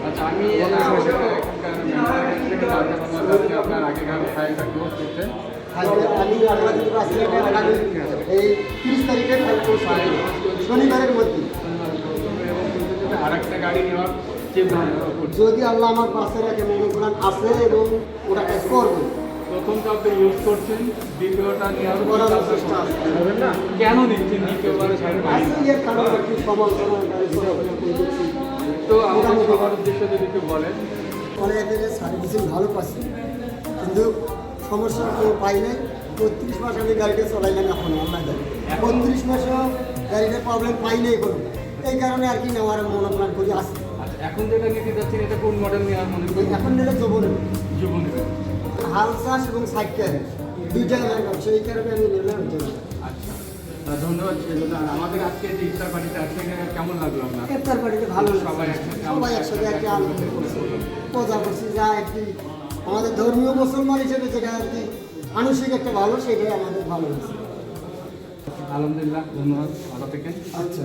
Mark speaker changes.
Speaker 1: আচ্ছা আমি আপনার আগেকার
Speaker 2: তিরিশ তারিখে
Speaker 1: কিন্তু আর একটা গাড়ি নেওয়ার
Speaker 2: যদি আল্লাহ আমার পাশে রাখে মনে করেন আছে এবং ওটা কাজ করবে।
Speaker 1: প্রথমটা আপনি ইউজ করছেন দ্বিতীয়টা নেওয়ার
Speaker 2: করার চেষ্টা আছে।
Speaker 1: না? কেন নিচ্ছেন দ্বিতীয়বারে
Speaker 2: এর কারণ একটু সমালোচনা গাড়ি চলাফেরা করে
Speaker 1: তো আমাদের সবার উদ্দেশ্য যদি একটু বলেন।
Speaker 2: অনেকের সার্ভিসিং ভালো পাচ্ছি কিন্তু সমস্যা কেউ পাই নাই। বত্রিশ মাস আমি গাড়িটা চলাইলাম এখন আল্লাহ বত্রিশ মাসেও গাড়িটা প্রবলেম পাই নাই কোনো। এই কারণে আর কি নেওয়ার মনোপ্রাণ করে আসি
Speaker 1: এখন যেটা নিতে যাচ্ছেন এটা কোন মডেল নেওয়ার মনে করেন?
Speaker 2: এখন নিলে জবন
Speaker 1: যুব নেবেন
Speaker 2: হাল চাষ এবং সাইকেল দুইটা লাগাম সেই কারণে আমি নিলাম
Speaker 1: আচ্ছা ধন্যবাদ আমাদের আজকে যে ইফতার পার্টিতে আছে কেমন লাগল আপনার?
Speaker 2: ইফতার ভালো
Speaker 1: সবাই একসাথে
Speaker 2: সবাই একসাথে আর কি আনন্দ করছি। মজা করছি। যা একটি আমাদের ধর্মীয় মুসলমান হিসেবে যেটা আর কি মানসিক একটা ভালো সেটাই আমাদের ভালো
Speaker 1: আলহামদুলিল্লাহ ধন্যবাদ। ভালো থেকে
Speaker 2: আচ্ছা।